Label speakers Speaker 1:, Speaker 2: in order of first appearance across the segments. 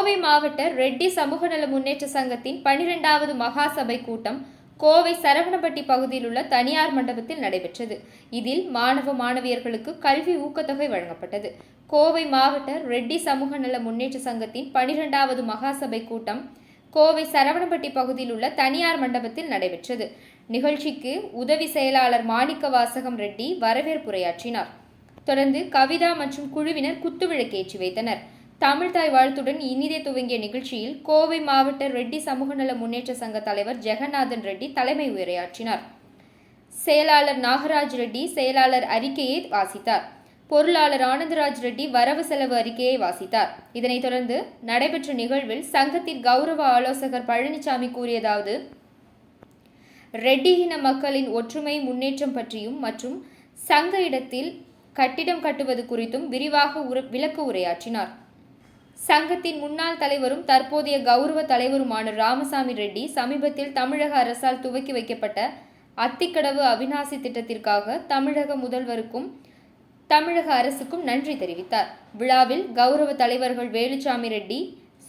Speaker 1: கோவை மாவட்ட ரெட்டி சமூக நல முன்னேற்ற சங்கத்தின் பனிரெண்டாவது மகாசபை கூட்டம் கோவை சரவணப்பட்டி பகுதியில் உள்ள தனியார் மண்டபத்தில் நடைபெற்றது. இதில் மாணவ மாணவியர்களுக்கு கல்வி ஊக்கத்தொகை வழங்கப்பட்டது. கோவை மாவட்ட ரெட்டி சமூக நல முன்னேற்ற சங்கத்தின் பனிரெண்டாவது மகாசபை கூட்டம் கோவை சரவணப்பட்டி பகுதியில் உள்ள தனியார் மண்டபத்தில் நடைபெற்றது. நிகழ்ச்சிக்கு உதவி செயலாளர் மாணிக்க வாசகம் ரெட்டி வரவேற்புரையாற்றினார். தொடர்ந்து கவிதா மற்றும் குழுவினர் குத்துவிளக்கேற்றி வைத்தனர். தமிழ்தாய் வாழ்த்துடன் இனிதே துவங்கிய நிகழ்ச்சியில் கோவை மாவட்ட ரெட்டி சமூக நல முன்னேற்ற சங்க தலைவர் ஜெகநாதன் ரெட்டி தலைமை உரையாற்றினார். செயலாளர் நாகராஜ் ரெட்டி செயலாளர் அறிக்கையை வாசித்தார். பொருளாளர் ஆனந்தராஜ் ரெட்டி வரவு செலவு அறிக்கையை வாசித்தார். இதனைத் தொடர்ந்து நடைபெற்ற நிகழ்வில் சங்கத்தின் கௌரவ ஆலோசகர் பழனிசாமி கூறியதாவது ரெட்டி இன மக்களின் ஒற்றுமை முன்னேற்றம் பற்றியும் மற்றும் சங்க இடத்தில் கட்டிடம் கட்டுவது குறித்தும் விரிவாக உர- விளக்க உரையாற்றினார். சங்கத்தின் முன்னாள் தலைவரும் தற்போதைய கௌரவ தலைவருமான ராமசாமி ரெட்டி சமீபத்தில் தமிழக அரசால் துவக்கி வைக்கப்பட்ட அத்திக்கடவு அவிநாசி திட்டத்திற்காக தமிழக முதல்வருக்கும் தமிழக அரசுக்கும் நன்றி தெரிவித்தார். விழாவில் கௌரவ தலைவர்கள் வேலுச்சாமி ரெட்டி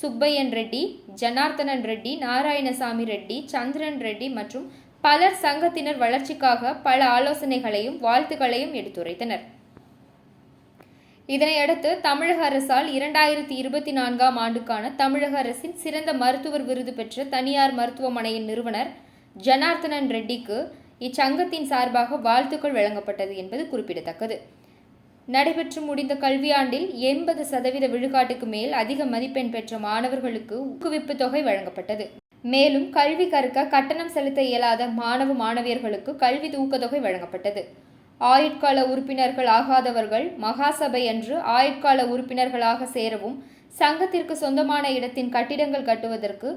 Speaker 1: சுப்பையன் ரெட்டி ஜனார்த்தனன் ரெட்டி நாராயணசாமி ரெட்டி சந்திரன் ரெட்டி மற்றும் பலர் சங்கத்தினர் வளர்ச்சிக்காக பல ஆலோசனைகளையும் வாழ்த்துக்களையும் எடுத்துரைத்தனர். இதனையடுத்து தமிழக அரசால் இரண்டாயிரத்தி இருபத்தி நான்காம் ஆண்டுக்கான தமிழக அரசின் சிறந்த மருத்துவர் விருது பெற்ற தனியார் மருத்துவமனையின் நிறுவனர் ஜனார்த்தனன் ரெட்டிக்கு இச்சங்கத்தின் சார்பாக வாழ்த்துக்கள் வழங்கப்பட்டது என்பது குறிப்பிடத்தக்கது. நடைபெற்று முடிந்த கல்வியாண்டில் எண்பது சதவீத விழுக்காட்டுக்கு மேல் அதிக மதிப்பெண் பெற்ற மாணவர்களுக்கு ஊக்குவிப்பு தொகை வழங்கப்பட்டது. மேலும் கல்வி கற்க கட்டணம் செலுத்த இயலாத மாணவ மாணவியர்களுக்கு கல்வி ஊக்கத்தொகை வழங்கப்பட்டது. ஆயுட்கால உறுப்பினர்கள் ஆகாதவர்கள் மகாசபை அன்று ஆயுட்கால உறுப்பினர்களாக சேரவும் சங்கத்திற்கு சொந்தமான இடத்தின் கட்டிடங்கள் கட்டுவதற்கு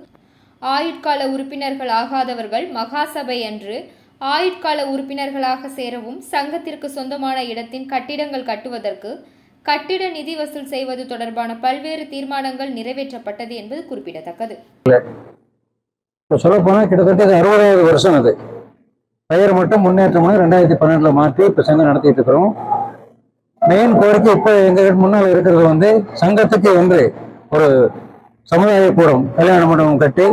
Speaker 1: ஆயுட்கால உறுப்பினர்கள் ஆகாதவர்கள் மகாசபை அன்று ஆயுட்கால உறுப்பினர்களாக சேரவும் சங்கத்திற்கு சொந்தமான இடத்தின் கட்டிடங்கள் கட்டுவதற்கு கட்டிட நிதி வசூல் செய்வது தொடர்பான பல்வேறு தீர்மானங்கள் நிறைவேற்றப்பட்டது என்பது குறிப்பிடத்தக்கது.
Speaker 2: சொல்லப்போனால் கிட்டத்தட்ட அறுபதாவது வருஷம் அது. பெயர் மட்டும் முன்னேற்றமாக ரெண்டாயிரத்தி பன்னெண்டுல மாற்றி இப்போ சங்கம் நடத்திட்டு இருக்கிறோம். மெயின் கோரிக்கை இப்போ எங்கள் முன்னால் இருக்கிறது வந்து சங்கத்துக்கு என்று ஒரு சமுதாய கூடம் கல்யாண மண்டபம் கட்டி